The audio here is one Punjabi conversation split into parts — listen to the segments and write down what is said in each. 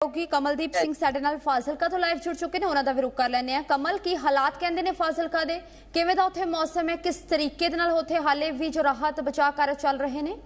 ਕਿਉਂਕਿ ਕਮਲਦੀਪ ਸਿੰਘ ਸਾਡੇ ਨਾਲ ਫਾਜ਼ਿਲਕਾ ਤੋਂ ਲਾਈਵ ਜੁੜ ਚੁੱਕੇ ਨੇ ਉਹਨਾਂ ਦਾ ਵੀ ਰੁਕ ਕਰ ਲੈਂਦੇ ਆ ਕਮਲ ਕੀ ਹਾਲਾਤ ਕਹਿੰਦੇ ਨੇ ਫਾਜ਼ਿਲਕਾ ਦੇ? ਕਿਵੇਂ ਦਾ ਉੱਥੇ ਮੌਸਮ ਹੈ? ਕਿਸ ਤਰੀਕੇ ਦੇ ਨਾਲ ਉੱਥੇ ਹਾਲੇ ਵੀ ਜੋ ਰਾਹਤ ਬਚਾਅ ਕਾਰਜ ਚੱਲ ਰਹੇ ਨੇ?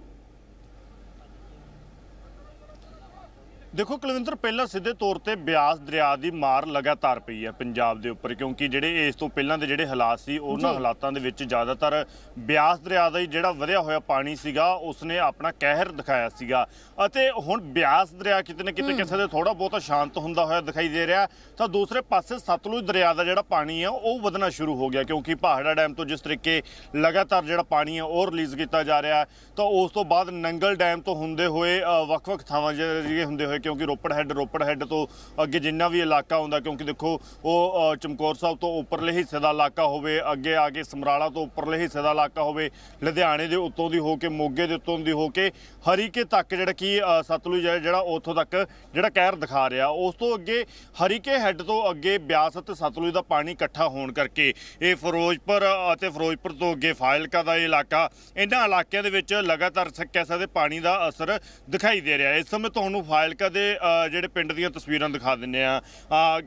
ਦੇਖੋ ਕੁਲਵਿੰਦਰ ਪਹਿਲਾਂ ਸਿੱਧੇ ਤੌਰ ਤੇ ਬਿਆਸ ਦਰਿਆ ਦੀ ਮਾਰ ਲਗਾਤਾਰ ਪਈ ਹੈ ਪੰਜਾਬ ਦੇ ਉੱਪਰ ਕਿਉਂਕਿ ਜਿਹੜੇ ਇਸ ਤੋਂ ਪਹਿਲਾਂ ਦੇ ਜਿਹੜੇ ਹਾਲਾਤ ਸੀ ਉਹਨਾਂ। ਹਾਲਾਤਾਂ ਦੇ ਵਿੱਚ ਜ਼ਿਆਦਾਤਰ ਬਿਆਸ ਦਰਿਆ ਦਾ ਹੀ ਜਿਹੜਾ ਵਧਿਆ ਹੋਇਆ ਪਾਣੀ ਸੀਗਾ ਉਸਨੇ ਆਪਣਾ ਕਹਿਰ ਦਿਖਾਇਆ ਸੀਗਾ। ਅਤੇ ਹੁਣ ਬਿਆਸ ਦਰਿਆ ਕਿਤੇ ਨਾ ਕਿਤੇ ਕਿਸੇ ਦੇ ਥੋੜਾ ਬਹੁਤਾ ਸ਼ਾਂਤ ਹੁੰਦਾ ਹੋਇਆ ਦਿਖਾਈ ਦੇ ਰਿਹਾ ਤਾਂ ਦੂਸਰੇ ਪਾਸੇ ਸਤਲੁਜ ਦਰਿਆ ਦਾ ਜਿਹੜਾ ਪਾਣੀ ਹੈ ਉਹ ਵਧਣਾ ਸ਼ੁਰੂ ਹੋ ਗਿਆ ਕਿਉਂਕਿ ਪਹਾੜਾ ਡੈਮ ਤੋਂ ਜਿਸ ਤਰੀਕੇ ਲਗਾਤਾਰ ਜਿਹੜਾ ਪਾਣੀ ਹੈ ਉਹ ਰਿਲੀਜ਼ ਕੀਤਾ ਜਾ ਰਿਹਾ। ਤਾਂ ਉਸ ਤੋਂ ਬਾਅਦ ਨੰਗਲ ਡੈਮ ਤੋਂ ਹੁੰਦੇ ਹੋਏ ਵੱਖ-ਵੱਖ ਥਾਵਾਂ ਜਿਹੜੇ ਹੁੰਦੇ ਹੋਏ ਕਿਉਂਕਿ ਰੋਪੜ ਹੈੱਡ ਰੋਪੜ ਹੈੱਡ ਤੋਂ ਅੱਗੇ ਜਿੰਨਾ ਵੀ ਇਲਾਕਾ ਹੁੰਦਾ, ਕਿਉਂਕਿ ਦੇਖੋ, ਉਹ ਚਮਕੌਰ ਸਾਹਿਬ ਤੋਂ ਉੱਪਰਲੇ ਹਿੱਸੇ ਦਾ ਇਲਾਕਾ ਹੋਵੇ, ਅੱਗੇ ਆ ਕੇ ਸਮਰਾਲਾ ਤੋਂ ਉੱਪਰਲੇ ਹਿੱਸੇ ਦਾ ਇਲਾਕਾ ਹੋਵੇ, ਲੁਧਿਆਣੇ ਦੇ ਉੱਤੋਂ ਦੀ ਹੋ ਕੇ, ਮੋਗੇ ਦੇ ਉੱਤੋਂ ਦੀ ਹੋ ਕੇ, ਹਰੀਕੇ ਤੱਕ ਜਿਹੜਾ ਕੀ ਸਤਲੁਜ ਜਿਹੜਾ ਉੱਥੋਂ ਤੱਕ ਜਿਹੜਾ ਕਹਿਰ ਦਿਖਾ ਰਿਹਾ। ਉਸ ਤੋਂ ਅੱਗੇ ਹਰੀਕੇ ਹੈੱਡ ਤੋਂ ਅੱਗੇ ਬਿਆਸ ਅਤੇ ਸਤਲੁਜ ਦਾ ਪਾਣੀ ਇਕੱਠਾ ਹੋਣ ਕਰਕੇ ਇਹ ਫਿਰੋਜ਼ਪੁਰ ਅਤੇ ਫਿਰੋਜ਼ਪੁਰ ਤੋਂ ਅੱਗੇ ਫਾਇਲਕਾ ਦਾ ਇਹ ਇਲਾਕਾ, ਇਹਨਾਂ ਇਲਾਕਿਆਂ ਦੇ ਵਿੱਚ ਲਗਾਤਾਰ ਸ- ਕਹਿ ਸਕਦੇ, ਪਾਣੀ ਦਾ ਅਸਰ ਦਿਖਾਈ ਦੇ ਰਿਹਾ। ਇਸ ਸਮੇਂ ਤੁਹਾਨੂੰ ਫਾਇਲਕਾ ਦੇ ਜਿਹੜੇ ਪਿੰਡ ਦੀਆਂ ਤਸਵੀਰਾਂ ਦਿਖਾ ਦਿੰਨੇ ਆ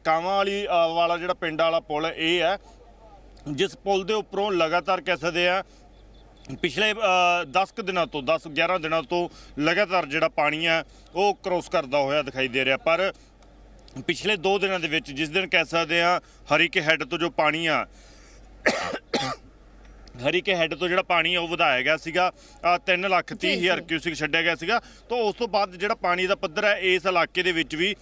ਕਾਵਾਂ ਵਾਲੀ ਵਾਲਾ ਜਿਹੜਾ ਪਿੰਡ ਵਾਲਾ ਪੁਲ ਇਹ ਹੈ। ਜਿਸ ਪੁਲ ਦੇ ਉੱਪਰੋਂ ਲਗਾਤਾਰ ਕਹਿ ਸਕਦੇ ਆ ਪਿਛਲੇ 10 ਕੁ ਦਿਨਾਂ ਤੋਂ 10 11 ਦਿਨਾਂ ਤੋਂ ਲਗਾਤਾਰ ਜਿਹੜਾ ਪਾਣੀ ਆ ਉਹ ਕ੍ਰੋਸ ਕਰਦਾ ਹੋਇਆ ਦਿਖਾਈ ਦੇ ਰਿਹਾ। ਪਰ ਪਿਛਲੇ 2 ਦਿਨਾਂ ਦੇ ਵਿੱਚ ਜਿਸ ਦਿਨ ਕਹਿ ਸਕਦੇ ਆ ਹਰੀਕੇ ਹੈੱਡ ਤੋਂ ਜੋ ਪਾਣੀ ਆ ਹਰੀਕੇ ਹੈੱਡ ਤੋਂ ਜਿਹੜਾ ਪਾਣੀ ਉਹ ਵਧਾਇਆ ਗਿਆ ਸੀਗਾ 3 ਲੱਖ ਜੀ, 30 ਹਜ਼ਾਰ। ਕਿਊਸਿਕ ਛੱਡਿਆ ਗਿਆ ਸੀਗਾ ਤਾਂ ਉਸ ਤੋਂ ਬਾਅਦ ਜਿਹੜਾ ਪਾਣੀ ਦਾ ਪੱਧਰ ਹੈ ਇਸ ਇਲਾਕੇ ਦੇ ਵਿੱਚ ਵੀ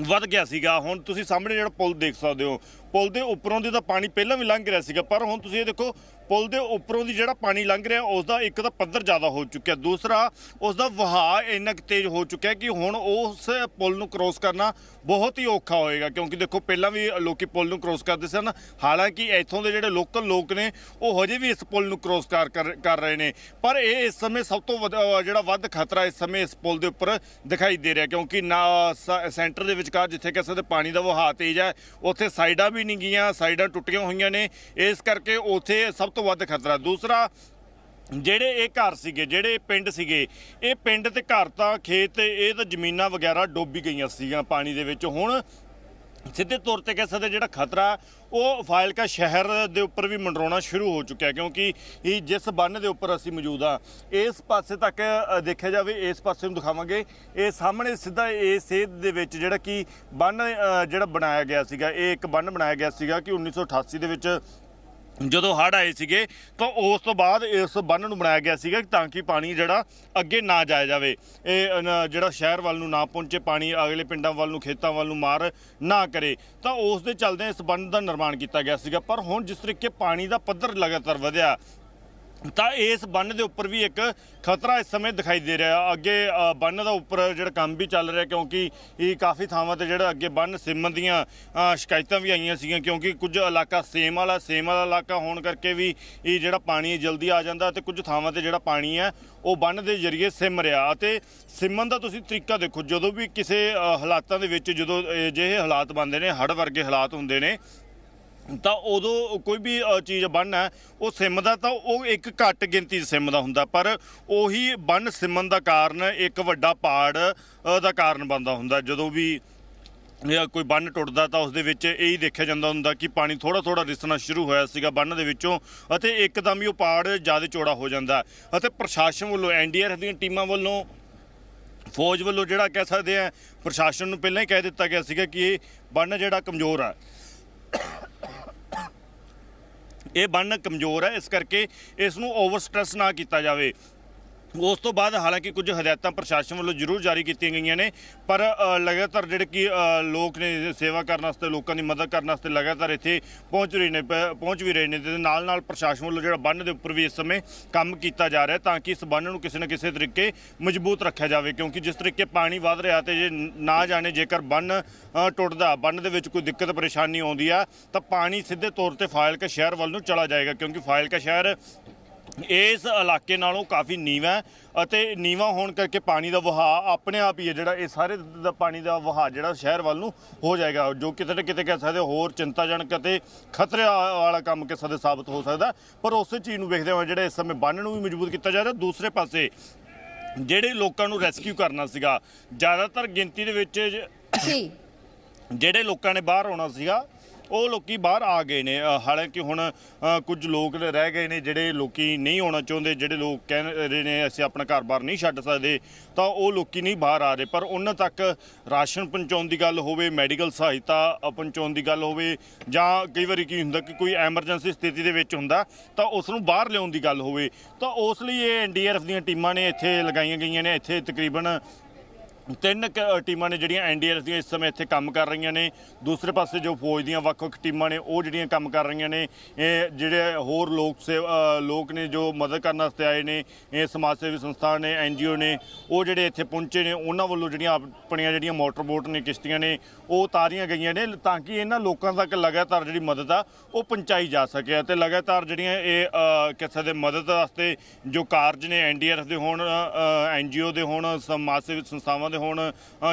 ਵੱਧ ਗਿਆ ਸੀਗਾ ਹੁਣ ਤੁਸੀਂ ਸਾਹਮਣੇ ਜਿਹੜਾ ਪੁਲ ਦੇਖ ਸਕਦੇ ਹੋ ਪੁਲ ਦੇ ਉੱਪਰੋਂ ਦੀ ਤਾਂ ਪਾਣੀ ਪਹਿਲਾਂ ਵੀ ਲੰਘ ਰਿਹਾ ਸੀਗਾ, ਪਰ ਹੁਣ ਤੁਸੀਂ ਇਹ ਦੇਖੋ, ਪੁਲ ਦੇ ਉੱਪਰੋਂ ਦੀ ਜਿਹੜਾ ਪਾਣੀ ਲੰਘ ਰਿਹਾ, ਉਸ ਦਾ ਇੱਕ ਤਾਂ ਪੱਧਰ ਜ਼ਿਆਦਾ ਹੋ ਚੁੱਕਿਆ, ਦੂਸਰਾ ਉਸ ਦਾ ਵਹਾਅ ਇੰਨਾ ਕੁ ਤੇਜ਼ ਹੋ ਚੁੱਕਿਆ ਕਿ ਹੁਣ ਉਸ ਪੁਲ ਨੂੰ ਕ੍ਰੋਸ ਕਰਨਾ ਬਹੁਤ ਹੀ ਔਖਾ ਹੋਏਗਾ, ਕਿਉਂਕਿ ਦੇਖੋ ਪਹਿਲਾਂ ਵੀ ਲੋਕੀ ਪੁਲ ਨੂੰ ਕ੍ਰੋਸ ਕਰਦੇ ਸਨ, ਹਾਲਾਂਕਿ ਇੱਥੋਂ ਦੇ ਜਿਹੜੇ ਲੋਕਲ ਲੋਕ ਨੇ, ਉਹ ਹਜੇ ਵੀ ਇਸ ਪੁਲ ਨੂੰ ਕ੍ਰੋਸ ਕਰ, ਕਰ- ਕਰ ਰਹੇ ਨੇ, ਪਰ ਇਹ ਇਸ ਸਮੇਂ ਸਭ ਤੋਂ ਵੱਧ- ਜਿਹੜਾ ਵੱਧ ਖਤਰਾ ਇਸ ਸਮੇਂ ਇਸ ਪੁਲ ਦੇ ਉੱਪਰ ਦਿਖਾਈ ਦੇ ਰਿਹਾ, ਕਿਉਂਕਿ ਨਾ ਸੈਂਟਰ ਦੇ ਵਿਚਕਾਰ ਜਿੱਥੇ ਕਿਸੇ ਦੇ ਪਾਣੀ ਦਾ ਵਹਾਅ ਤੇਜ਼ ਹੈ, ਉੱਥੇ ਸਾਈਡਾਂ ਵੀ ਨਹੀਂ ਗਈਆਂ ਸਾਈਡਾਂ ਟੁੱਟੀਆਂ ਹੋਈਆਂ ਨੇ। ਇਸ ਕਰਕੇ ਉੱਥੇ ਸਭ ਤੋਂ ਵੱਧ ਖਤਰਾ। ਦੂਸਰਾ, ਜਿਹੜੇ ਇਹ ਘਰ ਸੀਗੇ, ਜਿਹੜੇ ਪਿੰਡ ਸੀਗੇ, ਇਹ ਪਿੰਡ ਤੇ ਘਰ ਤਾਂ ਖੇਤ ਇਹ ਤਾਂ ਜ਼ਮੀਨਾਂ ਵਗੈਰਾ ਡੋਬੀ ਗਈਆਂ ਸੀਗੀਆਂ ਪਾਣੀ ਦੇ ਵਿੱਚ। ਹੁਣ ਸਿੱਧੇ ਤੌਰ ਤੇ ਕਹਿ ਸਕਦੇ ਜਿਹੜਾ ਖਤਰਾ, ਉਹ ਫਾਇਲਕਾ ਸ਼ਹਿਰ ਦੇ ਉੱਪਰ ਵੀ ਮੰਡਰਾਉਣਾ ਸ਼ੁਰੂ ਹੋ ਚੁੱਕਿਆ ਕਿਉਂਕਿ ਇਹ ਜਿਸ ਬੰਨ ਦੇ ਉੱਪਰ ਅਸੀਂ ਮੌਜੂਦ ਆ ਇਸ ਪਾਸੇ ਤੱਕ ਦੇਖਿਆ ਜਾਵੇ, ਇਸ ਪਾਸੇ ਨੂੰ ਦਿਖਾਵਾਂਗੇ। ਇਹ ਸਾਹਮਣੇ ਸਿੱਧਾ ਇਸ ਸੇਧ ਦੇ ਵਿੱਚ ਜਿਹੜਾ ਕਿ ਬੰਨ ਜਿਹੜਾ ਬਣਾਇਆ ਗਿਆ ਸੀਗਾ, ਇਹ ਇੱਕ ਬੰਨ ਬਣਾਇਆ ਗਿਆ ਸੀਗਾ ਕਿ 1988 ਦੇ ਵਿੱਚ ਜਦੋਂ ਹੜ੍ਹ ਆਏ ਸੀਗੇ, ਤਾਂ ਉਸ ਤੋਂ ਬਾਅਦ ਇਸ ਬੰਨ ਨੂੰ ਬਣਾਇਆ ਗਿਆ ਸੀਗਾ ਤਾਂ ਕਿ ਪਾਣੀ ਜਿਹੜਾ ਅੱਗੇ ਨਾ ਜਾਇਆ ਜਾਵੇ। ਇਹ ਜਿਹੜਾ ਸ਼ਹਿਰ ਵੱਲ ਨੂੰ ਨਾ ਪਹੁੰਚੇ, ਪਾਣੀ ਅਗਲੇ ਪਿੰਡਾਂ ਵੱਲ ਨੂੰ, ਖੇਤਾਂ ਵੱਲ ਨੂੰ ਮਾਰ ਨਾ ਕਰੇ, ਤਾਂ ਉਸ ਦੇ ਚੱਲਦੇ ਇਸ ਬੰਨ ਦਾ ਨਿਰਮਾਣ ਕੀਤਾ ਗਿਆ ਸੀਗਾ। ਪਰ ਹੁਣ ਜਿਸ ਤਰੀਕੇ ਪਾਣੀ ਦਾ ਪੱਧਰ ਲਗਾਤਾਰ ਵਧਿਆ ਤਾਂ ਇਸ ਬੰਨ ਦੇ ਉੱਪਰ ਵੀ ਇੱਕ ਖਤਰਾ ਇਸ ਸਮੇਂ ਦਿਖਾਈ ਦੇ ਰਿਹਾ। ਅੱਗੇ ਅ, ਬੰਨ ਦਾ ਉੱਪਰ ਜਿਹੜਾ ਕੰਮ ਵੀ ਚੱਲ ਰਿਹਾ ਕਿਉਂਕਿ ਇਹ ਕਾਫੀ ਥਾਵਾਂ ਤੇ ਜਿਹੜਾ ਅੱਗੇ ਬੰਨ ਸਿਮਨ ਦੀਆਂ ਸ਼ਿਕਾਇਤਾਂ ਵੀ ਆਈਆਂ ਸੀਗੀਆਂ ਕਿਉਂਕਿ ਕੁਝ ਇਲਾਕਾ ਸੇਮ ਵਾਲਾ ਸੇਮ ਵਾਲਾ ਇਲਾਕਾ ਹੋਣ ਕਰਕੇ ਵੀ ਇਹ ਜਿਹੜਾ ਪਾਣੀ ਹੈ ਜਲਦੀ ਆ ਜਾਂਦਾ ਤੇ ਕੁਝ ਥਾਵਾਂ ਤੇ ਜਿਹੜਾ ਪਾਣੀ ਹੈ ਉਹ ਬੰਨ ਦੇ ਜ਼ਰੀਏ ਸਿਮ ਰਿਹਾ ਅਤੇ ਸਿਮਨ ਦਾ ਤੁਸੀਂ ਤਰੀਕਾ ਦੇਖੋ ਜਦੋਂ ਵੀ ਕਿਸੇ ਹਾਲਾਤਾਂ ਦੇ ਵਿੱਚ ਜਦੋਂ ਅਜਿਹੇ ਹਾਲਾਤ ਬਣਦੇ ਨੇ ਹੜ੍ਹ ਵਰਗੇ ਹਾਲਾਤ ਹੁੰਦੇ ਨੇ ਤਾਂ ਉਦੋਂ ਕੋਈ ਵੀ ਚੀਜ਼ ਬੰਨ ਹੈ ਉਹ ਸਿਮ ਦਾ ਤਾਂ ਉਹ ਇੱਕ ਘੱਟ ਗਿਣਤੀ 'ਚ ਸਿਮ ਦਾ ਹੁੰਦਾ, ਪਰ ਉਹੀ ਬੰਨ ਸਿਮਨ ਦਾ ਕਾਰਨ, ਇੱਕ ਵੱਡਾ ਪਾੜ ਦਾ ਕਾਰਨ ਬਣਦਾ ਹੁੰਦਾ। ਜਦੋਂ ਵੀ ਜਾਂ ਕੋਈ ਬੰਨ ਟੁੱਟਦਾ ਤਾਂ ਉਸ ਦੇ ਵਿੱਚ ਇਹ ਹੀ ਦੇਖਿਆ ਜਾਂਦਾ ਹੁੰਦਾ ਕਿ ਪਾਣੀ ਥੋੜਾ ਥੋੜਾ ਰਿਸਣਾ ਸ਼ੁਰੂ ਹੋਇਆ ਸੀਗਾ ਬੰਨ ਦੇ ਵਿੱਚੋਂ ਅਤੇ ਇੱਕਦਮ ਹੀ ਉਹ ਪਾੜ ਜ਼ਿਆਦਾ ਚੌੜਾ ਹੋ ਜਾਂਦਾ। ਅਤੇ ਪ੍ਰਸ਼ਾਸਨ ਵੱਲੋਂ ਐਨਡੀਆਰਐਫ ਦੀਆਂ ਟੀਮਾਂ ਵੱਲੋਂ, ਫੌਜ ਵੱਲੋਂ ਜਿਹੜਾ ਕਹਿ ਸਕਦੇ ਆ, ਪ੍ਰਸ਼ਾਸਨ ਨੂੰ ਪਹਿਲਾਂ ਹੀ ਕਹਿ ਦਿੱਤਾ ਗਿਆ ਸੀਗਾ ਕਿ ਇਹ ਬੰਨ ਜਿਹੜਾ ਕਮਜ਼ੋਰ ਆ। ਇਹ ਬੰਨ ਕਮਜ਼ੋਰ ਹੈ ਇਸ ਕਰਕੇ ਇਸ ਨੂੰ ਓਵਰ ਸਟ੍ਰੈਸ ਨਾ ਕੀਤਾ ਜਾਵੇ। ਉਸ ਤੋਂ ਬਾਅਦ ਹਾਲਾਂਕਿ ਕੁਝ ਹਦਾਇਤਾਂ ਪ੍ਰਸ਼ਾਸਨ ਵੱਲੋਂ ਜ਼ਰੂਰ ਜਾਰੀ ਕੀਤੀਆਂ ਗਈਆਂ ਨੇ, ਪਰ ਲਗਾਤਾਰ ਜਿਹੜੇ ਕਿ ਲੋਕ ਨੇ ਸੇਵਾ ਕਰਨ ਵਾਸਤੇ, ਲੋਕਾਂ ਦੀ ਮਦਦ ਕਰਨ ਵਾਸਤੇ ਲਗਾਤਾਰ ਇੱਥੇ ਪਹੁੰਚ ਰਹੇ ਨੇ, ਪ- ਪਹੁੰਚ ਵੀ ਰਹੇ ਨੇ ਤੇ ਨਾਲ ਨਾਲ ਪ੍ਰਸ਼ਾਸਨ ਵੱਲੋਂ ਜਿਹੜਾ ਬੰਨ ਦੇ ਉੱਪਰ ਵੀ ਇਸ ਸਮੇਂ ਕੰਮ ਕੀਤਾ ਜਾ ਰਿਹਾ ਤਾਂ ਕਿ ਇਸ ਬੰਨ ਨੂੰ ਕਿਸੇ ਨਾ ਕਿਸੇ ਤਰੀਕੇ ਮਜ਼ਬੂਤ ਰੱਖਿਆ ਜਾਵੇ, ਕਿਉਂਕਿ ਜਿਸ ਤਰੀਕੇ ਪਾਣੀ ਵੱਧ ਰਿਹਾ ਤੇ ਜੇ ਨਾ ਜਾਣੇ, ਜੇਕਰ ਬੰਨ ਟੁੱਟਦਾ, ਬੰਨ ਦੇ ਵਿੱਚ ਕੋਈ ਦਿੱਕਤ, ਪਰੇਸ਼ਾਨੀ ਆਉਂਦੀ ਆ, ਤਾਂ ਪਾਣੀ ਸਿੱਧੇ ਤੌਰ ਤੇ ਫਾਇਲਕਾ ਸ਼ਹਿਰ ਵੱਲ ਨੂੰ ਚਲਾ ਜਾਏਗਾ, ਕਿਉਂਕਿ ਫਾਇਲਕਾ ਸ਼ਹਿਰ ਇਸ ਇਲਾਕੇ ਨਾਲੋਂ ਕਾਫੀ ਨੀਵਾਂ ਅਤੇ ਨੀਵਾਂ ਹੋਣ ਕਰਕੇ ਪਾਣੀ ਦਾ ਵਹਾਅ ਆਪਣੇ ਆਪ ਹੀ ਹੈ ਜਿਹੜਾ ਇਹ ਸਾਰੇ ਦਾ ਪਾਣੀ ਦਾ ਵਹਾਅ ਜਿਹੜਾ ਸ਼ਹਿਰ ਵੱਲ ਨੂੰ ਹੋ ਜਾਏਗਾ ਜੋ ਕਿਤੇ ਨਾ ਕਿਤੇ ਕਹਿ ਸਕਦੇ ਹੋਰ ਚਿੰਤਾਜਨਕ ਅਤੇ ਖਤਰੇ ਵਾਲਾ ਕੰਮ ਕਿਸੇ ਦੇ ਸਾਬਤ ਹੋ ਸਕਦਾ ਪਰ ਉਸੇ ਚੀਜ਼ ਨੂੰ ਵੇਖਦੇ ਹੋਏ ਜਿਹੜੇ ਇਸ ਸਮੇਂ ਬੰਨ ਨੂੰ ਵੀ ਮਜ਼ਬੂਤ ਕੀਤਾ ਜਾ ਰਿਹਾ ਦੂਸਰੇ ਪਾਸੇ ਜਿਹੜੇ ਲੋਕਾਂ ਨੂੰ ਰੈਸਕਿਊ ਕਰਨਾ ਸੀਗਾ ਜ਼ਿਆਦਾਤਰ ਗਿਣਤੀ ਦੇ ਵਿੱਚ ਜੀ। ਜਿਹੜੇ ਲੋਕਾਂ ਨੇ ਬਾਹਰ ਆਉਣਾ ਸੀਗਾ ਉਹ ਲੋਕੀ ਬਾਹਰ ਆ ਗਏ ਨੇ ਅ, ਹਾਲਾਂਕਿ ਹੁਣ ਅ, ਕੁਝ ਲੋਕ ਰਹਿ ਗਏ ਨੇ ਜਿਹੜੇ ਲੋਕੀ ਨਹੀਂ ਆਉਣਾ ਚਾਹੁੰਦੇ ਜਿਹੜੇ ਲੋਕ ਕਹਿ ਰਹੇ ਨੇ ਅਸੀਂ ਆਪਣਾ ਘਰ-ਬਾਰ ਨਹੀਂ ਛੱਡ ਸਕਦੇ ਤਾਂ ਉਹ ਲੋਕੀ ਨਹੀਂ ਬਾਹਰ ਆ ਰਹੇ। ਪਰ ਉਹਨਾਂ ਤੱਕ ਰਾਸ਼ਨ ਪਹੁੰਚਾਉਣ ਦੀ ਗੱਲ ਹੋਵੇ ਮੈਡੀਕਲ ਸਹਾਇਤਾ ਅ, ਪਹੁੰਚਾਉਣ ਦੀ ਗੱਲ ਹੋਵੇ ਜਾਂ ਕਈ ਵਾਰੀ ਕੀ ਹੁੰਦਾ ਕਿ ਕੋਈ ਐਮਰਜੈਂਸੀ ਸਥਿਤੀ ਦੇ ਵਿੱਚ ਹੁੰਦਾ ਤਾਂ ਉਸ ਨੂੰ ਬਾਹਰ ਲਿਆਉਣ ਦੀ ਗੱਲ ਹੋਵੇ। ਤਾਂ ਉਸ ਲਈ ਇਹ ਐਨਡੀਆਰਐਫ ਦੀਆਂ ਟੀਮਾਂ ਨੇ ਇੱਥੇ ਲਗਾਈਆਂ ਗਈਆਂ ਨੇ ਇੱਥੇ ਤਕਰੀਬਨ ਤਿੰਨ ਕੁ ਟੀਮਾਂ ਨੇ ਜਿਹੜੀਆਂ ਐਨਡੀਆਰਐਫ ਦੀਆਂ ਇਸ ਸਮੇਂ ਇੱਥੇ ਕੰਮ ਕਰ ਰਹੀਆਂ ਨੇ। ਦੂਸਰੇ ਪਾਸੇ ਜੋ ਫੌਜ ਦੀਆਂ ਵੱਖ-ਵੱਖ ਟੀਮਾਂ ਨੇ, ਉਹ ਜਿਹੜੀਆਂ ਕੰਮ ਕਰ ਰਹੀਆਂ ਨੇ, ਇਹ ਜਿਹੜੇ ਹੋਰ ਲੋਕ ਸੇ ਲੋਕ ਨੇ ਜੋ ਮਦਦ ਕਰਨ ਵਾਸਤੇ ਆਏ ਨੇ, ਇਹ ਸਮਾਜ ਸੇਵੀ ਸੰਸਥਾ ਨੇ ਐਨਜੀਓ ਨੇ, ਉਹ ਜਿਹੜੇ ਇੱਥੇ ਪਹੁੰਚੇ ਨੇ, ਉਹਨਾਂ ਵੱਲੋਂ ਜਿਹੜੀਆਂ ਆਪਣੀਆਂ ਜਿਹੜੀਆਂ ਮੋਟਰ ਬੋਟ ਨੇ, ਕਿਸ਼ਤੀਆਂ ਨੇ, ਉਹ ਉਤਾਰੀਆਂ ਗਈਆਂ ਨੇ ਤਾਂ ਕਿ ਇਹਨਾਂ ਲੋਕਾਂ ਤੱਕ ਲਗਾਤਾਰ ਜਿਹੜੀ ਮਦਦ ਆ, ਉਹ ਪਹੁੰਚਾਈ ਜਾ ਸਕੇ ਅਤੇ ਲਗਾਤਾਰ ਜਿਹੜੀਆਂ ਇਹ ਕਿਸੇ ਦੇ ਮਦਦ ਵਾਸਤੇ ਜੋ ਕਾਰਜ ਨੇ ਐਨਡੀਆਰਐਫ ਦੇ ਹੋਣ ਐਨਜੀਓ ਦੇ ਹੋਣ, ਸਮਾਜ ਸੇਵੀ ਸੰਸਥਾਵਾਂ ਦੇ ਹੋਣ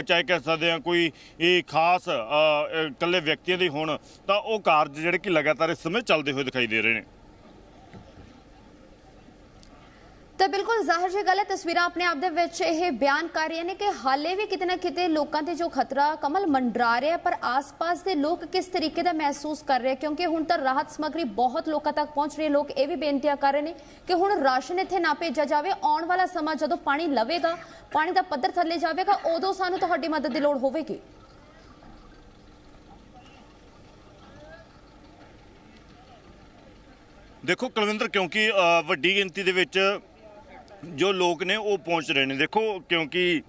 ਚਾਹੇ ਕਹਿ ਸਕਦੇ ਆ ਕੋਈ ਇਹ ਖਾਸ ਅ, ਇਕੱਲੇ ਵਿਅਕਤੀਆਂ ਦੇ ਹੋਣ ਤਾਂ ਉਹ ਕਾਰਜ ਜਿਹੜੇ ਕਿ ਲਗਾਤਾਰ ਇਸ ਸਮੇਂ ਚੱਲਦੇ ਹੋਏ ਦਿਖਾਈ ਦੇ ਰਹੇ ਨੇ। ਤਾਂ ਬਿਲਕੁਲ ਜ਼ਾਹਿਰ ਜੀ ਗੱਲ ਹੈ, ਤਸਵੀਰਾਂ ਆਪਣੇ ਆਪ ਦੇ ਵਿੱਚ ਇਹ ਬਿਆਨ ਕਰ ਰਹੀਆਂ ਨੇ ਕਿ ਹਾਲੇ ਵੀ ਕਿਤੇ ਨਾ ਕਿਤੇ ਲੋਕਾਂ ਤੇ ਜੋ ਖਤਰਾ ਕਮਲ ਮੰਡਰਾ ਰਿਹਾ ਪਰ ਆਸ-ਪਾਸ ਦੇ ਲੋਕ ਕਿਸ ਤਰੀਕੇ ਦਾ ਮਹਿਸੂਸ ਕਰ ਰਹੇ ਕਿਉਂਕਿ ਹੁਣ ਤਾਂ ਰਾਹਤ ਸਮੱਗਰੀ ਬਹੁਤ ਲੋਕਾਂ ਤੱਕ ਪਹੁੰਚ ਰਹੀ ਹੈ। ਲੋਕ ਇਹ ਵੀ ਬੇਨਤੀਆਂ ਕਰ ਰਹੇ ਨੇ ਕਿ ਹੁਣ ਰਾਸ਼ਨ ਇੱਥੇ ਨਾ ਭੇਜਿਆ ਜਾਵੇ। ਆਉਣ ਵਾਲਾ ਸਮਾਂ ਜਦੋਂ ਪਾਣੀ ਲਵੇਗਾ, ਪਾਣੀ ਦਾ ਪੱਧਰ ਥੱਲੇ ਜਾਵੇਗਾ, ਉਦੋਂ ਸਾਨੂੰ ਤੁਹਾਡੀ ਮਦਦ ਦੀ ਲੋੜ ਹੋਵੇਗੀ। ਦੇਖੋ ਕੁਲਵਿੰਦਰ, ਕਿਉਂਕਿ ਵੱਡੀ ਗਿਣਤੀ ਦੇ ਵਿੱਚ ਜੋ ਲੋਕ ਨੇ ਉਹ ਪਹੁੰਚ ਰਹੇ ਨੇ। ਦੇਖੋ ਕਿਉਂਕਿ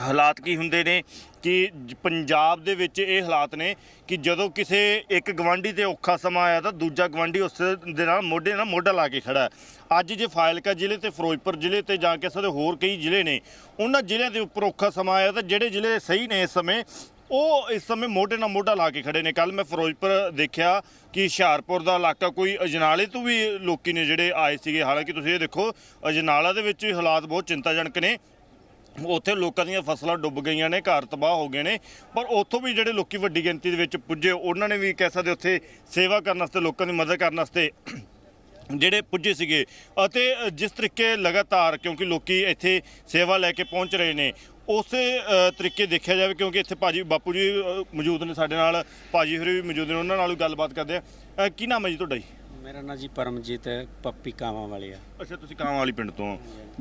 ਹਾਲਾਤ ਕੀ ਹੁੰਦੇ ਨੇ ਕਿ ਪੰਜਾਬ ਦੇ ਵਿੱਚ ਇਹ ਹਾਲਾਤ ਨੇ ਕਿ ਜਦੋਂ ਕਿਸੇ ਇੱਕ ਗਵਾਂਢੀ ਤੇ ਔਖਾ ਸਮਾਂ ਆਇਆ ਤਾਂ ਦੂਜਾ ਗਵਾਂਢੀ ਉਸ ਦੇ ਨਾਲ ਮੋਢੇ ਨਾਲ ਮੋਢਾ ਲਾ ਕੇ ਖੜਾ ਅੱਜ ਜੇ ਫਾਇਲਕਾ ਜ਼ਿਲ੍ਹੇ ਤੇ ਫਿਰੋਜ਼ਪੁਰ ਜ਼ਿਲ੍ਹੇ ਤੇ ਜਾਂ ਕਿਸੇ ਦੇ ਹੋਰ ਕਈ ਜ਼ਿਲ੍ਹੇ ਨੇ, ਉਹਨਾਂ ਜ਼ਿਲ੍ਹਿਆਂ ਦੇ ਉੱਪਰ ਔਖਾ ਸਮਾਂ ਆਇਆ ਤਾਂ ਜਿਹੜੇ ਜ਼ਿਲ੍ਹੇ ਸਹੀ ਨੇ ਇਸ ਸਮੇਂ ਉਹ ਇਸ ਸਮੇਂ ਮੋਢੇ ਨਾਲ ਮੋਢਾ ਲਾ ਕੇ ਖੜੇ ਨੇ। ਕੱਲ ਮੈਂ ਫਿਰੋਜ਼ਪੁਰ ਦੇਖਿਆ ਕਿ ਹੁਸ਼ਿਆਰਪੁਰ ਦਾ ਇਲਾਕਾ ਕੋਈ ਅਜਨਾਲੇ ਤੋਂ ਵੀ ਲੋਕੀ ਨੇ ਜਿਹੜੇ ਆਏ ਸੀਗੇ। ਹਾਲਾਂਕਿ ਤੁਸੀਂ ਇਹ ਦੇਖੋ, ਅਜਨਾਲਾ ਦੇ ਵਿੱਚ ਵੀ ਹਾਲਾਤ ਬਹੁਤ ਚਿੰਤਾਜਨਕ ਨੇ। ਉੱਥੇ ਲੋਕਾਂ ਦੀਆਂ ਫਸਲਾਂ ਡੁੱਬ ਗਈਆਂ ਨੇ, ਘਰ ਤਬਾਹ ਹੋ ਗਏ ਨੇ। ਪਰ ਉੱਥੋਂ ਵੀ ਜਿਹੜੇ ਲੋਕੀ ਵੱਡੀ ਗਿਣਤੀ ਦੇ ਵਿੱਚ ਪੁੱਜੇ, ਉਹਨਾਂ ਨੇ ਵੀ ਕਹਿ ਸਕਦੇ ਉੱਥੇ ਸੇਵਾ ਕਰਨ ਵਾਸਤੇ, ਲੋਕਾਂ ਦੀ ਮਦਦ ਕਰਨ ਵਾਸਤੇ ਜਿਹੜੇ ਪੁੱਜੇ ਸੀਗੇ। ਅਤੇ ਜਿਸ ਤਰੀਕੇ ਲਗਾਤਾਰ ਕਿਉਂਕਿ ਲੋਕੀ ਇੱਥੇ ਸੇਵਾ ਲੈ ਕੇ ਪਹੁੰਚ ਰਹੇ ਨੇ ਉਸੇ ਤਰੀਕੇ ਦੇਖਿਆ ਜਾਵੇ ਕਿਉਂਕਿ ਇੱਥੇ ਭਾਜੀ ਬਾਪੂ ਜੀ ਮੌਜੂਦ ਨੇ ਸਾਡੇ ਨਾਲ ਭਾਜੀ ਹੋਰੀ ਵੀ ਮੌਜੂਦ ਨੇ ਉਹਨਾਂ ਨਾਲ ਵੀ ਗੱਲਬਾਤ ਕਰਦੇ ਆ। ਕੀ ਨਾਮ ਹੈ ਜੀ ਤੁਹਾਡਾ ਜੀ? ਮੇਰਾ ਨਾਂ ਜੀ ਪਰਮਜੀਤ ਹੈ ਪੱਪੀ ਕਾਵਾਂ ਵਾਲੀ ਆ। ਅੱਛਾ ਤੁਸੀਂ ਕਾਂਵਾਂ ਵਾਲੀ ਪਿੰਡ ਤੋਂ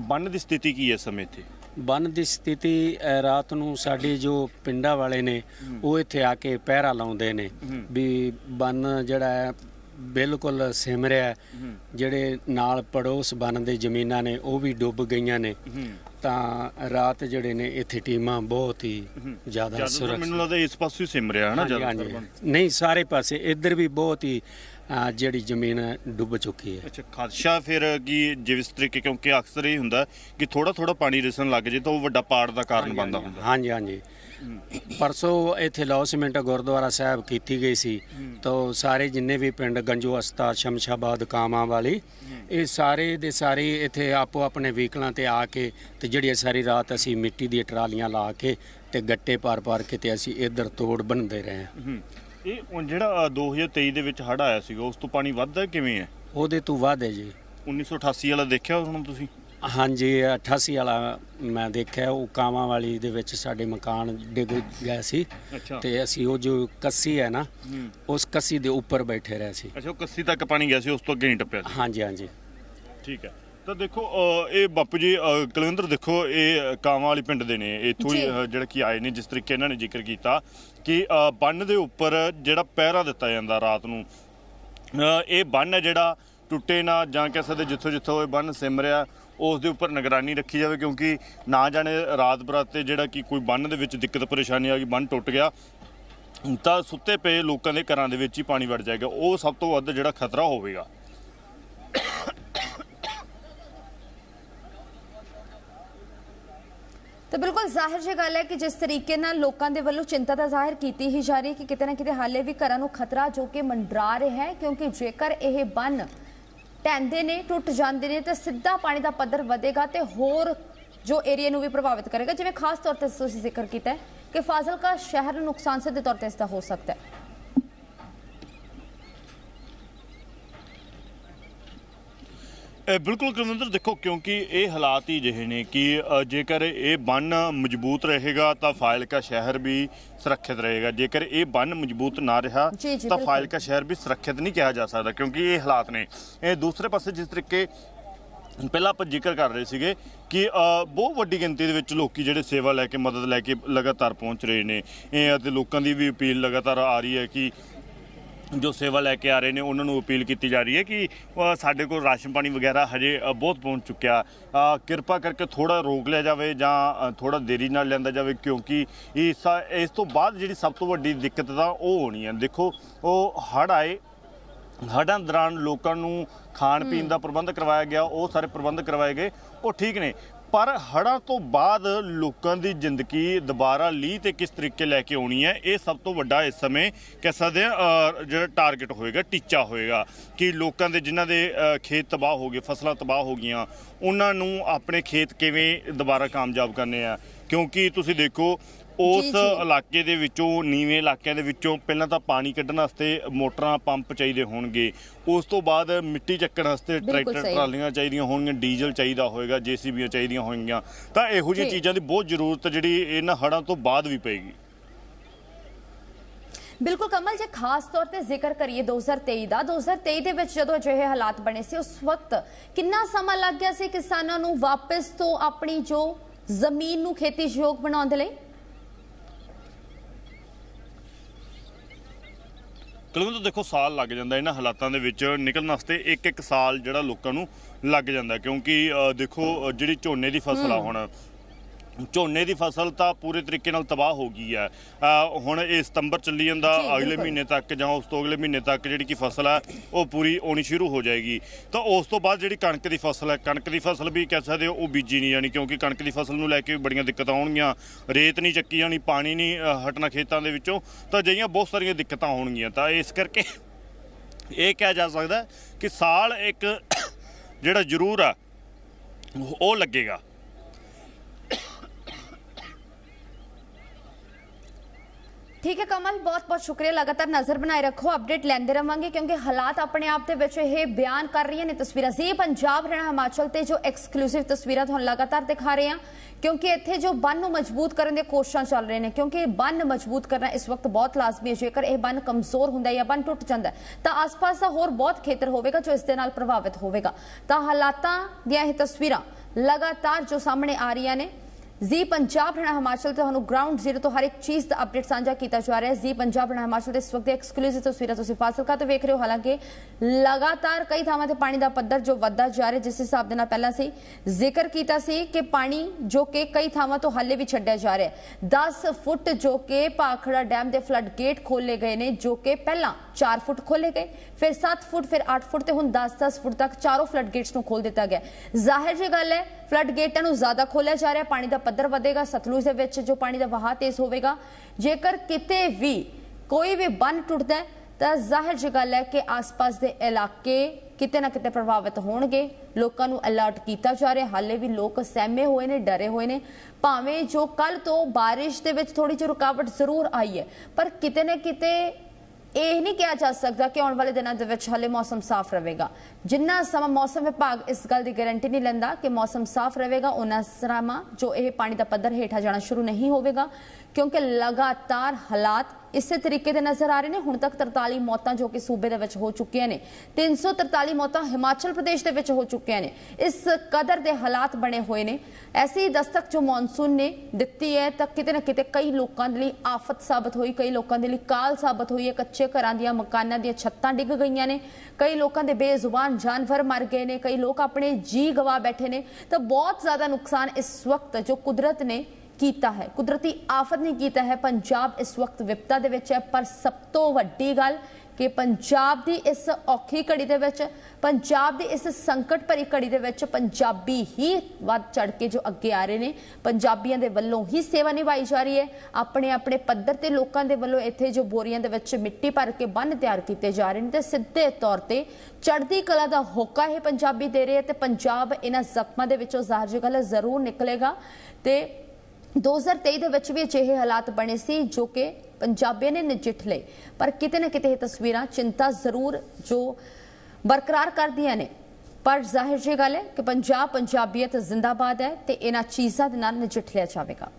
ਬੰਨ ਦੀ ਸਥਿਤੀ ਕੀ ਹੈ ਇਸ ਸਮੇਂ ਇੱਥੇ? ਬੰਨ ਦੀ ਸਥਿਤੀ ਰਾਤ ਨੂੰ ਸਾਡੇ ਜੋ ਪਿੰਡਾਂ ਵਾਲੇ ਨੇ ਉਹ ਇੱਥੇ ਆ ਕੇ ਪਹਿਰਾ ਲਾਉਂਦੇ ਨੇ ਵੀ ਬੰਨ ਜਿਹੜਾ ਹੈ ਬਿਲਕੁਲ ਸਿਮ ਰਿਹਾ ਹੈ। ਜਿਹੜੇ ਨਾਲ ਪੜੋਸ ਬੰਨ ਦੇ ਜ਼ਮੀਨਾਂ ਨੇ ਉਹ ਵੀ ਡੁੱਬ ਗਈਆਂ ਨੇ। ਤਾਂ ਰਾਤ ਜਿਹੜੇ ਨੇ ਇੱਥੇ ਟੀਮਾਂ ਬਹੁਤ ਹੀ ਜ਼ਿਆਦਾ ਸੁਰੱਖਿਅਤ। ਮੈਨੂੰ ਲੱਗਦਾ ਇਸ ਪਾਸੇ ਹੀ ਸਿਮ ਰਿਹਾ ਹੈ ਨਾ ਹਾਂਜੀ। ਨਹੀਂ ਸਾਰੇ ਪਾਸੇ। ਇੱਧਰ ਵੀ ਬਹੁਤ ਹੀ ਅ, ਜਿਹੜੀ ਜ਼ਮੀਨ ਹੈ, ਡੁੱਬ ਚੁੱਕੀ ਹੈ। ਅੱਛਾ ਖਦਸ਼ਾ ਫਿਰ ਕੀ ਜਿਸ ਤਰੀਕੇ ਕਿਉਂਕਿ ਅਕਸਰ ਇਹ ਹੁੰਦਾ ਕਿ ਥੋੜਾ ਥੋੜਾ ਪਾਣੀ ਰਿਸਣ ਲੱਗ ਜੇ ਤਾਂ ਉਹ ਵੱਡਾ ਪਾੜ ਦਾ ਕਾਰਨ ਬਣਦਾ ਹੁੰਦਾ। ਹਾਂਜੀ ਹਾਂਜੀ। ਪਰਸੋਂ ਇੱਥੇ ਲੌਸਮੈਂਟ ਗੁਰਦੁਆਰਾ ਸਾਹਿਬ ਕੀਤੀ ਗਈ ਸੀ। ਤਾਂ ਸਾਰੇ ਜਿੰਨੇ ਵੀ ਪਿੰਡ ਗੰਜੂ ਹਸਤਾ ਸ਼ਮਸ਼ਾਬਾਦ ਕਾਮਾਂ ਵਾਲੀ ਇਹ ਸਾਰੇ ਦੇ ਸਾਰੇ ਇੱਥੇ ਆਪੋ ਆਪਣੇ ਵਹੀਕਲਾਂ ਤੇ ਆ ਕੇ ਤੇ ਜਿਹੜੀ ਸਾਰੀ ਰਾਤ ਅਸੀਂ ਮਿੱਟੀ ਦੀਆਂ ਟਰਾਲੀਆਂ ਲਾ ਕੇ ਤੇ ਗੱਟੇ ਪਾਰ ਪਾਰ ਕੇ ਤੇ ਅਸੀਂ ਇੱਧਰ ਤੋੜ ਬਣਦੇ ਰਹੇ ਹਾਂ। ਇਹ ਉਹ ਜਿਹੜਾ ਅ, 2023 ਦੇ ਵਿੱਚ ਹੜ ਆਇਆ ਸੀਗਾ ਉਸ ਤੋਂ ਪਾਣੀ ਵੱਧਦਾ ਕਿਵੇਂ ਹੈ? ਉਹਦੇ ਤੋਂ ਵੱਧ ਹੈ ਜੀ। 1988 ਵਾਲਾ ਦੇਖਿਆ ਹੁਣ ਤੁਸੀਂ? ਹਾਂਜੀ 88 ਵਾਲਾ ਮੈਂ ਦੇਖਿਆ ਉਹ ਕਾਵਾਂ ਵਾਲੀ ਦੇ ਵਿੱਚ ਸਾਡੇ ਮਕਾਨ ਡਿੱਗ ਗਿਆ ਸੀ। ਅੱਛਾ। ਤੇ ਅਸੀਂ ਉਹ ਜੋ ਕੱਸੀ ਹੈ ਨਾ। ਉਸ ਕੱਸੀ ਦੇ ਉੱਪਰ ਬੈਠੇ ਰਹੇ ਸੀ। ਅੱਛਾ ਉਹ ਕੱਸੀ ਤੱਕ ਪਾਣੀ ਗਿਆ ਸੀ ਉਸ ਤੋਂ ਅੱਗੇ ਨਹੀਂ ਟੱਪਿਆ ਸੀ। ਹਾਂਜੀ ਹਾਂਜੀ। ਠੀਕ ਹੈ। ਤਾਂ ਦੇਖੋ ਅ, ਇਹ ਬਾਪੂ ਜੀ ਅ, ਕੁਲਵਿੰਦਰ ਦੇਖੋ ਇਹ ਕਾਵਾਂ ਵਾਲੀ ਪਿੰਡ ਦੇ ਨੇ। ਇੱਥੋਂ ਹੀ। ਅ, ਜਿਹੜੇ ਕਿ ਆਏ ਨੇ ਜਿਸ ਤਰੀਕੇ ਇਹਨਾਂ ਨੇ ਜ਼ਿਕਰ ਕੀਤਾ ਕਿ ਅ, ਬੰਨ ਦੇ ਉੱਪਰ ਜਿਹੜਾ ਪਹਿਰਾ ਦਿੱਤਾ ਜਾਂਦਾ ਰਾਤ ਨੂੰ ਅ, ਇਹ ਬੰਨ ਹੈ ਜਿਹੜਾ ਟੁੱਟੇ ਨਾ ਜਾਂ ਕਹਿ ਸਕਦੇ ਜਿੱਥੋਂ ਜਿੱਥੋਂ ਇਹ ਬੰਨ ਸਿਮ ਰਿਹਾ ਉਸ ਦੇ ਉੱਪਰ ਨਿਗਰਾਨੀ ਰੱਖੀ ਜਾਵੇ ਕਿਉਂਕਿ ਨਾ ਜਾਣੇ ਰਾਤ ਬਰਾਤੇ ਜਿਹੜਾ ਕਿ ਕੋਈ ਬੰਨ ਦੇ ਵਿੱਚ ਦਿੱਕਤ ਪਰੇਸ਼ਾਨੀ ਆ ਗਈ, ਬੰਨ ਟੁੱਟ ਗਿਆ, ਤਾਂ ਸੁੱਤੇ ਪਏ ਲੋਕਾਂ ਦੇ ਘਰਾਂ ਦੇ ਵਿੱਚ ਹੀ ਪਾਣੀ ਵੜ ਜਾਏਗਾ। ਉਹ ਸਭ ਤੋਂ ਵੱਧ ਜਿਹੜਾ ਖਤਰਾ ਹੋਵੇਗਾ। ਤਾਂ ਬਿਲਕੁਲ ਜ਼ਾਹਿਰ ਜੀ ਗੱਲ ਹੈ ਕਿ ਜਿਸ ਤਰੀਕੇ ਨਾਲ ਲੋਕਾਂ ਦੇ ਵੱਲੋਂ ਚਿੰਤਾ ਤਾਂ ਜ਼ਾਹਿਰ ਕੀਤੀ ਹੀ ਜਾ ਰਹੀ ਹੈ ਕਿ ਕਿਤੇ ਨਾ ਕਿਤੇ ਹਾਲੇ ਵੀ ਘਰਾਂ ਨੂੰ ਖਤਰਾ ਜੋ ਕਿ ਮੰਡਰਾ ਰਿਹਾ ਹੈ, ਕਿਉਂਕਿ ਜੇਕਰ ਇਹ ਬੰਨ ਟੈਂਦੇ ਨੇ, ਟੁੱਟ ਜਾਂਦੇ ਨੇ ਤਾਂ ਸਿੱਧਾ ਪਾਣੀ ਦਾ ਪੱਧਰ ਵਧੇਗਾ ਤੇ ਹੋਰ ਜੋ ਏਰੀਆ ਨੂੰ ਵੀ ਪ੍ਰਭਾਵਿਤ ਕਰੇਗਾ। ਜਿਵੇਂ ਖਾਸ ਤੌਰ ਤੇ ਤੁਸੀਂ ਜ਼ਿਕਰ ਕੀਤਾ ਕਿ ਫਾਜ਼ਿਲਕਾ ਸ਼ਹਿਰ ਨੂੰ ਨੁਕਸਾਨ ਸਿੱਧੇ ਤੌਰ ਤੇ ਇਸ ਦਾ ਹੋ ਸਕਦਾ ਹੈ। ਬਿਲਕੁਲ ਕੁਲਵਿੰਦਰ ਦੇਖੋ ਕਿਉਂਕਿ ਇਹ ਹਾਲਾਤ ਹੀ ਜਿਹੇ ਨੇ ਕਿ ਜੇਕਰ ਇਹ ਬੰਨ ਮਜ਼ਬੂਤ ਰਹੇਗਾ ਤਾਂ ਫਾਇਲਕਾ ਸ਼ਹਿਰ ਵੀ ਸੁਰੱਖਿਅਤ ਰਹੇਗਾ। ਜੇਕਰ ਇਹ ਬੰਨ ਮਜ਼ਬੂਤ ਨਾ ਰਿਹਾ ਤਾਂ। ਫਾਇਲਕਾ ਸ਼ਹਿਰ ਵੀ ਸੁਰੱਖਿਅਤ ਨਹੀਂ ਕਿਹਾ ਜਾ ਸਕਦਾ ਕਿਉਂਕਿ ਇਹ ਹਾਲਾਤ ਨੇ। ਇਹ ਦੂਸਰੇ ਪਾਸੇ ਜਿਸ ਤਰੀਕੇ ਪਹਿਲਾਂ ਆਪਾਂ ਜ਼ਿਕਰ ਕਰ ਰਹੇ ਸੀਗੇ ਕਿ ਬਹੁਤ ਵੱਡੀ ਗਿਣਤੀ ਦੇ ਵਿੱਚ ਲੋਕੀ ਜਿਹੜੇ ਸੇਵਾ ਲੈ ਕੇ ਮਦਦ ਲੈ ਕੇ ਲਗਾਤਾਰ ਪਹੁੰਚ ਰਹੇ ਨੇ। ਇਹ ਅਤੇ ਲੋਕਾਂ ਦੀ ਵੀ ਅਪੀਲ ਲਗਾਤਾਰ ਆ ਰਹੀ ਹੈ ਕਿ ਜੋ ਸੇਵਾ ਲੈ ਕੇ ਆ ਰਹੇ ਨੇ ਉਹਨਾਂ ਨੂੰ ਅਪੀਲ ਕੀਤੀ ਜਾ ਰਹੀ ਹੈ ਕਿ ਸਾਡੇ ਕੋਲ ਰਾਸ਼ਨ ਪਾਣੀ ਵਗੈਰਾ ਹਜੇ ਬਹੁਤ ਪਹੁੰਚ ਚੁੱਕਿਆ। ਕਿਰਪਾ ਕਰਕੇ ਥੋੜਾ ਰੋਕ ਲਿਆ ਜਾਵੇ ਜਾਂ ਥੋੜਾ ਦੇਰੀ ਨਾਲ ਲਿਆਂਦਾ ਜਾਵੇ ਕਿਉਂਕਿ ਇਸ ਇਸ ਤੋਂ ਬਾਅਦ ਜਿਹੜੀ ਸਭ ਤੋਂ ਵੱਡੀ ਦਿੱਕਤ ਤਾਂ ਉਹ ਹੋਣੀ ਹੈ। ਦੇਖੋ ਉਹ ਹੜ ਆਏ ਹੜ੍ਹਾਂ ਦੌਰਾਨ ਲੋਕਾਂ ਨੂੰ ਖਾਣ ਪੀਣ ਦਾ ਪ੍ਰਬੰਧ ਕਰਵਾਇਆ ਗਿਆ ਉਹ ਸਾਰੇ ਪ੍ਰਬੰਧ ਕਰਵਾਏ ਗਏ ਉਹ ਠੀਕ ਨੇ। ਪਰ ਹੜ੍ਹਾਂ ਤੋਂ ਬਾਅਦ ਲੋਕਾਂ ਦੀ ਜ਼ਿੰਦਗੀ ਦੁਬਾਰਾ ਲੀਹ ਤੇ ਕਿਸ ਤਰੀਕੇ ਲੈ ਕੇ ਆਉਣੀ ਹੈ, ਇਹ ਸਭ ਤੋਂ ਵੱਡਾ ਇਸ ਸਮੇਂ ਕਹਿ ਸਕਦੇ ਆ ਜਿਹੜਾ ਟਾਰਗੇਟ ਹੋਏਗਾ, ਟੀਚਾ ਹੋਏਗਾ ਕਿ ਲੋਕਾਂ ਦੇ ਜਿਨ੍ਹਾਂ ਦੇ ਖੇਤ ਤਬਾਹ ਹੋ ਗਏ, ਫਸਲਾਂ ਤਬਾਹ ਹੋ ਗਈਆਂ, ਉਹਨਾਂ ਨੂੰ ਆਪਣੇ ਖੇਤ ਕਿਵੇਂ ਦੁਬਾਰਾ ਕਾਮਯਾਬ ਕਰਨੇ ਆ? ਕਿਉਂਕਿ ਤੁਸੀਂ ਦੇਖੋ ਉਸ। ਇਲਾਕੇ ਦੇ ਵਿੱਚੋਂ ਨੀਵੇਂ ਇਲਾਕਿਆਂ ਦੇ ਵਿੱਚੋਂ ਪਹਿਲਾਂ ਤਾਂ ਪਾਣੀ ਕੱਢਣ ਵਾਸਤੇ ਮੋਟਰਾਂ ਪੰਪ ਚਾਹੀਦੇ ਹੋਣਗੇ ਉਸ ਤੋਂ ਬਾਅਦ ਮਿੱਟੀ ਚੱਕਣ ਵਾਸਤੇ ਟਰੈਕਟਰ। ਟਰਾਲੀਆਂ ਚਾਹੀਦੀਆਂ ਹੋਣਗੀਆਂ ਡੀਜ਼ਲ ਚਾਹੀਦਾ ਹੋਏਗਾ ਜੀਸੀਬੀਆਂ ਚਾਹੀਦੀਆਂ ਹੋਣਗੀਆਂ ਤਾਂ ਇਹੋ ਜਿਹੀਆਂ। ਚੀਜ਼ਾਂ ਦੀ ਬਹੁਤ ਜ਼ਰੂਰਤ ਜਿਹੜੀ ਇਹਨਾਂ ਹੜ੍ਹਾਂ ਤੋਂ ਬਾਅਦ ਵੀ ਪਏਗੀ ਬਿਲਕੁਲ ਕਮਲ ਜੇ ਖਾਸ ਤੌਰ ਤੇ ਜ਼ਿਕਰ ਕਰੀਏ 2023 ਦਾ 2023 ਦੇ ਵਿੱਚ ਜਦੋਂ ਅਜਿਹੇ ਹਾਲਾਤ ਬਣੇ ਸੀ ਉਸ ਵਕਤ ਕਿੰਨਾ ਸਮਾਂ ਲੱਗ ਗਿਆ ਸੀ ਕਿਸਾਨਾਂ ਨੂੰ ਵਾਪਸ ਤੋਂ ਆਪਣੀ ਜੋ ਜ਼ਮੀਨ ਨੂੰ ਖੇਤੀਯੋਗ ਬਣਾਉਣ ਦੇ ਲਈ ਕਲਵੰਤ ਦੇਖੋ ਸਾਲ ਲੱਗ ਜਾਂਦਾ ਇਹਨਾਂ ਹਾਲਾਤਾਂ ਦੇ ਵਿੱਚ ਨਿਕਲਣ ਵਾਸਤੇ ਇੱਕ ਇੱਕ ਸਾਲ ਜਿਹੜਾ ਲੋਕਾਂ ਨੂੰ ਲੱਗ ਜਾਂਦਾ ਕਿਉਂਕਿ ਦੇਖੋ ਜਿਹੜੀ ਝੋਨੇ ਦੀ ਫਸਲ ਆ ਹੁਣ ਝੋਨੇ ਦੀ ਫਸਲ ਤਾਂ ਪੂਰੇ ਤਰੀਕੇ ਨਾਲ ਤਬਾਹ ਹੋ ਗਈ ਹੈ। ਅ, ਹੁਣ ਇਹ ਸਤੰਬਰ ਚੱਲੀ ਜਾਂਦਾ ਜੀ, ਅਗਲੇ ਬਿਲਕੁਲ। ਮਹੀਨੇ ਤੱਕ ਜਾਂ ਉਸ ਤੋਂ ਅਗਲੇ ਮਹੀਨੇ ਤੱਕ ਜਿਹੜੀ ਕੀ ਫਸਲ ਹੈ ਉਹ ਪੂਰੀ ਆਉਣੀ ਸ਼ੁਰੂ ਹੋ ਜਾਏਗੀ। ਤਾਂ ਉਸ ਤੋਂ ਬਾਅਦ ਜਿਹੜੀ ਕਣਕ ਦੀ ਫਸਲ ਹੈ ਕਣਕ ਦੀ ਫਸਲ ਵੀ ਕਹਿ ਸਕਦੇ ਹੋ ਉਹ ਬੀਜੀ ਨਹੀਂ ਜਾਣੀ ਕਿਉਂਕਿ ਕਣਕ ਦੀ ਫਸਲ ਨੂੰ ਲੈ ਕੇ ਵੀ ਬੜੀਆਂ ਦਿੱਕਤਾਂ ਆਉਣਗੀਆਂ। ਰੇਤ ਨਹੀਂ ਚੱਕੀ ਜਾਣੀ ਪਾਣੀ ਨਹੀਂ ਅ, ਹਟਣਾ ਖੇਤਾਂ ਦੇ ਵਿੱਚੋਂ ਤਾਂ ਅਜਿਹੀਆਂ ਬਹੁਤ ਸਾਰੀਆਂ ਦਿੱਕਤਾਂ ਹੋਣਗੀਆਂ ਤਾਂ ਇਸ ਕਰਕੇ ਇਹ ਕਿਹਾ ਜਾ ਸਕਦਾ ਹੈ ਕਿ ਸਾਲ ਇੱਕ ਜਿਹੜਾ ਜ਼ਰੂਰ ਆ ਉਹ ਲੱਗੇਗਾ। ਠੀਕ ਹੈ ਕਮਲ, ਬਹੁਤ ਬਹੁਤ ਸ਼ੁਕਰੀਆ। ਲਗਾਤਾਰ ਨਜ਼ਰ ਬਣਾਏ ਰੱਖੋ ਅਪਡੇਟ ਲੈਂਦੇ ਰਵਾਂਗੇ ਕਿਉਂਕਿ ਹਾਲਾਤ ਆਪਣੇ ਆਪ ਦੇ ਵਿੱਚ ਇਹ ਬਿਆਨ ਕਰ ਰਹੀਆਂ ਨੇ ਤਸਵੀਰਾਂ। ਸੀ ਪੰਜਾਬ ਹਰਿਆਣਾ ਹਿਮਾਚਲ ਤੇ ਜੋ ਐਕਸਕਲੂਸਿਵ ਤਸਵੀਰਾਂ ਤੁਹਾਨੂੰ ਲਗਾਤਾਰ ਦਿਖਾ ਰਹੇ ਹਾਂ, ਕਿਉਂਕਿ ਇੱਥੇ ਜੋ ਬੰਨ ਨੂੰ ਮਜ਼ਬੂਤ ਕਰਨ ਦੇ ਕੋਸ਼ਿਸ਼ਾਂ ਚੱਲ ਰਹੇ ਨੇ, ਕਿਉਂਕਿ ਇਹ ਬੰਨ ਮਜ਼ਬੂਤ ਕਰਨਾ ਇਸ ਵਕਤ ਬਹੁਤ ਲਾਜ਼ਮੀ ਹੈ। ਜੇਕਰ ਇਹ ਬੰਨ ਕਮਜ਼ੋਰ ਹੁੰਦਾ ਜਾਂ ਬੰਨ ਟੁੱਟ ਜਾਂਦਾ ਤਾਂ ਆਸ-ਪਾਸ ਦਾ ਹੋਰ ਬਹੁਤ ਖੇਤਰ ਹੋਵੇਗਾ ਜੋ ਇਸ ਦੇ ਨਾਲ ਪ੍ਰਭਾਵਿਤ ਹੋਵੇਗਾ। ਤਾਂ ਹਾਲਾਤਾਂ ਦੀਆਂ ਇਹ ਤਸਵੀਰਾਂ ਲਗਾਤਾਰ ਜੋ ਸਾਹਮਣੇ ਆ ਰਹੀਆਂ ਨੇ ਜ਼ੀ, ਪੰਜਾਬ ਹਰਿਆਣਾ ਹਿਮਾਚਲ ਤੁਹਾਨੂੰ ਗਰਾਊਂਡ ਜ਼ੀਰੋ ਤੋਂ ਹਰ ਇੱਕ ਚੀਜ਼ ਦਾ ਅਪਡੇਟ ਸਾਂਝਾ ਕੀਤਾ ਜਾ ਰਿਹਾ ਹੈ। ਜ਼ੀ, ਪੰਜਾਬ ਹਰਿਆਣਾ ਹਿਮਾਚਲ ਦੇ ਇਸ ਵਕਤ ਐਕਸਕਲੂਸਿਵ ਤਸਵੀਰਾਂ ਤੁਸੀਂ ਫਾਜ਼ਿਲਕਾ ਤੋਂ ਵੇਖ ਰਹੇ ਹੋ। ਹਾਲਾਂਕਿ ਲਗਾਤਾਰ ਕਈ ਥਾਵਾਂ ਤੇ ਪਾਣੀ ਦਾ ਪੱਧਰ ਜੋ ਵੱਧਦਾ ਜਾ ਰਿਹਾ, ਜਿਸ ਹਿਸਾਬ ਦੇ ਨਾਲ ਪਹਿਲਾਂ ਸੀ ਜ਼ਿਕਰ ਕੀਤਾ ਸੀ ਕਿ ਪਾਣੀ ਜੋ ਕਿ ਕਈ ਥਾਵਾਂ ਤੋਂ ਹਾਲੇ ਵੀ ਛੱਡਿਆ ਜਾ ਰਿਹਾ ਹੈ। 10 ਫੁੱਟ ਜੋ ਕਿ ਭਾਖੜਾ ਡੈਮ ਦੇ ਫਲੱਡ ਗੇਟ ਖੋਲੇ ਗਏ ਨੇ, ਜੋ ਕਿ ਪਹਿਲਾਂ 4 ਫੁੱਟ ਖੋਲੇ ਗਏ ਫਿਰ 7 ਫੁੱਟ ਫਿਰ 8 ਫੁੱਟ ਤੇ ਹੁਣ 10-10 ਫੁੱਟ ਤੱਕ ਚਾਰੋਂ ਫਲੱਡ ਗੇਟਸ ਨੂੰ ਖੋਲ ਦਿੱਤਾ ਗਿਆ ਜ਼ਾਹਿਰ ਜੀ ਗੱਲ ਹੈ ਫਲੱਡ ਗੇਟਾਂ ਨੂੰ ਜ਼ਿਆਦਾ ਖੋਲਿਆ ਜਾ ਰਿਹਾ ਪਾਣੀ ਦਾ ਪੱਧਰ ਵਧੇਗਾ ਸਤਲੁਜ ਦੇ ਵਿੱਚ ਜੋ ਪਾਣੀ ਦਾ ਵਹਾਅ ਤੇਜ਼ ਹੋਵੇਗਾ ਜੇਕਰ ਕਿਤੇ ਵੀ ਕੋਈ ਵੀ ਬੰਨ ਟੁੱਟਦਾ ਹੈ ਤਾਂ ਜ਼ਾਹਿਰ ਜੀ ਗੱਲ ਹੈ ਕਿ ਆਸ-ਪਾਸ ਦੇ ਇਲਾਕੇ ਕਿਤੇ ਨਾ ਕਿਤੇ ਪ੍ਰਭਾਵਿਤ ਹੋਣਗੇ ਲੋਕਾਂ ਨੂੰ ਅਲਰਟ ਕੀਤਾ ਜਾ ਰਿਹਾ ਹਾਲੇ ਵੀ ਲੋਕ ਸਹਿਮੇ ਹੋਏ ਨੇ ਡਰੇ ਹੋਏ ਨੇ ਭਾਵੇਂ ਜੋ ਕੱਲ ਤੋਂ ਬਾਰਿਸ਼ ਦੇ ਵਿੱਚ ਥੋੜੀ ਜਿਹੀ ਰੁਕਾਵਟ ਜ਼ਰੂਰ ਆਈ ਹੈ ਪਰ ਕਿਤੇ ਨਾ ਕਿਤੇ ਇਹ ਨਹੀਂ ਕਿਹਾ ਜਾ ਸਕਦਾ ਕਿ ਆਉਣ ਵਾਲੇ ਦਿਨਾਂ ਦੇ ਵਿੱਚ ਹਾਲੇ ਮੌਸਮ ਸਾਫ਼ ਰਹੇਗਾ। ਜਿੰਨਾ ਸਮਾਂ ਮੌਸਮ ਵਿਭਾਗ ਇਸ ਗੱਲ ਦੀ ਗਾਰੰਟੀ ਨਹੀਂ ਲੈਂਦਾ ਕਿ ਮੌਸਮ ਸਾਫ਼ ਰਹੇਗਾ ਉਹਨਾਂ ਸਮਾਂ ਜੋ ਇਹ ਪਾਣੀ ਦਾ ਪੱਧਰ ਹੇਠਾਂ ਜਾਣਾ ਸ਼ੁਰੂ ਨਹੀਂ ਹੋਵੇਗਾ। ਕਿਉਂਕਿ ਲਗਾਤਾਰ ਹਾਲਾਤ ਇਸੇ ਤਰੀਕੇ ਦੇ ਨਜ਼ਰ ਆ ਰਹੇ ਨੇ। ਹੁਣ ਤੱਕ 43 ਮੌਤਾਂ ਜੋ ਕਿ ਸੂਬੇ ਦੇ ਵਿੱਚ ਹੋ ਚੁੱਕੀਆਂ ਨੇ। 343 ਮੌਤਾਂ ਹਿਮਾਚਲ ਪ੍ਰਦੇਸ਼ ਦੇ ਵਿੱਚ ਹੋ ਚੁੱਕੀਆਂ ਨੇ। ਇਸ ਕਦਰ ਦੇ ਹਾਲਾਤ ਬਣੇ ਹੋਏ ਨੇ। ਐਸੀ ਦਸਤਕ ਜੋ ਮੌਨਸੂਨ ਨੇ ਦਿੱਤੀ ਹੈ ਤਾਂ ਕਿਤੇ ਨਾ ਕਿਤੇ ਕਈ ਲੋਕਾਂ ਦੇ ਲਈ ਆਫਤ ਸਾਬਤ ਹੋਈ, ਕਈ ਲੋਕਾਂ ਦੇ ਲਈ ਕਾਲ ਸਾਬਤ ਹੋਈ ਹੈ। ਕੱਚੇ ਘਰਾਂ ਦੀਆਂ ਮਕਾਨਾਂ ਦੀਆਂ ਛੱਤਾਂ ਡਿੱਗ ਗਈਆਂ ਨੇ। ਕਈ ਲੋਕਾਂ ਦੇ ਬੇਜ਼ੁਬਾਨ ਜਾਨਵਰ ਮਰ ਗਏ ਨੇ। ਕਈ ਲੋਕ ਆਪਣੇ ਜੀ ਗਵਾ ਬੈਠੇ ਨੇ। ਤਾਂ ਬਹੁਤ ਜ਼ਿਆਦਾ ਨੁਕਸਾਨ ਇਸ ਵਕਤ ਜੋ ਕੁਦਰਤ ਨੇ ਕੀਤਾ ਹੈ। ਕੁਦਰਤੀ ਆਫਤ ਨੇ ਕੀਤਾ ਹੈ। ਪੰਜਾਬ ਇਸ ਵਕਤ ਵਿਪਤਾ ਦੇ ਵਿੱਚ ਹੈ, ਪਰ ਸਭ ਤੋਂ ਵੱਡੀ ਗੱਲ ਕਿ ਪੰਜਾਬ ਦੀ ਇਸ ਔਖੀ ਘੜੀ ਦੇ ਵਿੱਚ, ਪੰਜਾਬ ਦੀ ਇਸ ਸੰਕਟ ਭਰੀ ਘੜੀ ਦੇ ਵਿੱਚ ਪੰਜਾਬੀ ਹੀ ਵੱਧ ਚੜ ਕੇ ਜੋ ਅੱਗੇ ਆ ਰਹੇ ਨੇ, ਪੰਜਾਬੀਆਂ ਦੇ ਵੱਲੋਂ ਹੀ ਸੇਵਾ ਨਿਭਾਈ ਜਾ ਰਹੀ ਹੈ। ਆਪਣੇ ਆਪਣੇ ਪੱਧਰ ਤੇ ਲੋਕਾਂ ਦੇ ਵੱਲੋਂ ਇੱਥੇ ਜੋ ਬੋਰੀਆਂ ਦੇ ਵਿੱਚ ਮਿੱਟੀ ਭਰ ਕੇ ਬੰਨ ਤਿਆਰ ਕੀਤੇ ਜਾ ਰਹੇ ਨੇ ਤੇ ਸਿੱਧੇ ਤੌਰ ਤੇ ਚੜ੍ਹਦੀ ਕਲਾ ਦਾ ਹੋਕਾ ਇਹ ਪੰਜਾਬੀ ਦੇ ਰਹੇ ਹੈ ਤੇ ਪੰਜਾਬ ਇਹਨਾਂ ਜ਼ਖਮਾਂ ਦੇ ਵਿੱਚੋਂ ਜ਼ਾਹਰ ਜੀ ਗੱਲ ਜ਼ਰੂਰ ਨਿਕਲੇਗਾ ਤੇ 2023 ਦੇ ਵਿੱਚ ਵੀ ਅਜਿਹੇ ਹਾਲਾਤ ਬਣੇ ਸੀ ਜੋ ਕਿ ਪੰਜਾਬੀਆਂ ਨੇ ਨਜਿੱਠ ਲਏ। ਪਰ ਕਿਤੇ ਨਾ ਕਿਤੇ ਇਹ ਤਸਵੀਰਾਂ ਚਿੰਤਾ ਜ਼ਰੂਰ ਜੋ ਬਰਕਰਾਰ ਕਰਦੀਆਂ ਨੇ। ਪਰ ਜ਼ਾਹਿਰ ਜੀ ਗੱਲ ਹੈ ਕਿ ਪੰਜਾਬ ਪੰਜਾਬੀਅਤ ਜ਼ਿੰਦਾਬਾਦ ਹੈ ਤੇ ਇਹਨਾਂ ਚੀਜ਼ਾਂ ਦੇ ਨਾਲ ਨਜਿੱਠ ਲਿਆ ਜਾਵੇਗਾ।